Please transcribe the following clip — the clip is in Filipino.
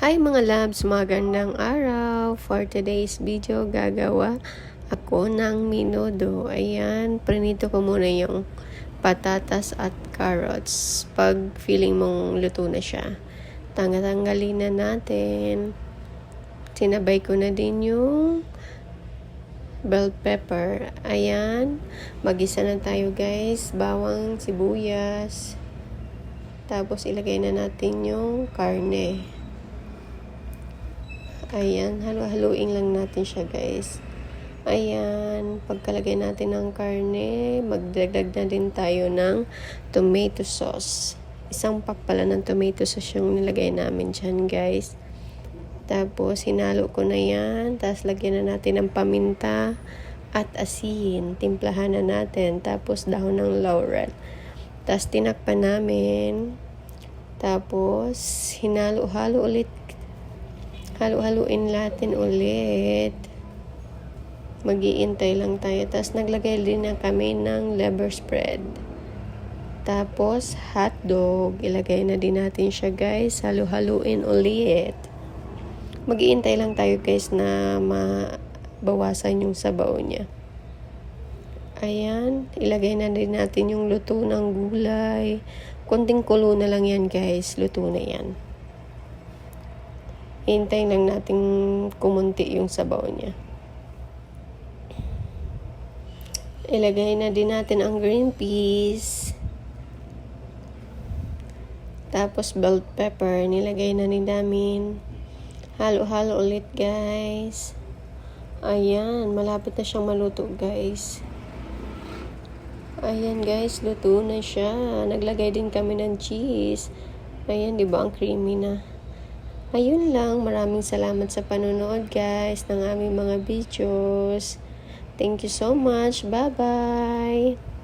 Hi mga labs, magandang araw. For today's video, gagawa ako ng minudo. Ayan, prinito ko muna yung patatas at carrots. Pag feeling mong luto na siya, tanggalin na natin. Sinabay ko na din yung bell pepper. Ayan, magisa na tayo guys. Bawang, sibuyas. Tapos ilagay na natin yung karne. Ayan, halu-haluin lang natin siya guys. Ayan, pagkalagay natin ng karne, magdagdag na din tayo ng tomato sauce. Isang pack pala ng tomato sauce yung nilagay namin dyan guys. Tapos, hinalo ko na yan. Tapos, lagyan na natin ng paminta at asin. Timplahan na natin. Tapos, dahon ng laurel. Tapos, tinakpan namin. Tapos, hinalo-halo ulit Halo-haluin natin ulit. Magiintay lang tayo. Tapos naglagay din na kami ng liver spread. Tapos hotdog. Ilagay na din natin siya guys. Halo-haluin ulit. Magiintay lang tayo guys na mabawasan yung sabaw niya. Ayan. Ilagay na din natin yung luto ng gulay. Konting kulo na lang yan guys. Luto na yan. Hintayin lang natin kumunti yung sabaw niya. Ilagay na din natin ang green peas. Tapos bell pepper, nilagay na din namin. Halo-halo ulit guys. Ayan, malapit na siyang maluto guys. Ayan guys, luto na siya. Naglagay din kami ng cheese. Ayan, di ba ang creamy na. Ayun lang, maraming salamat sa panonood guys ng aming mga videos. Thank you so much. Bye-bye!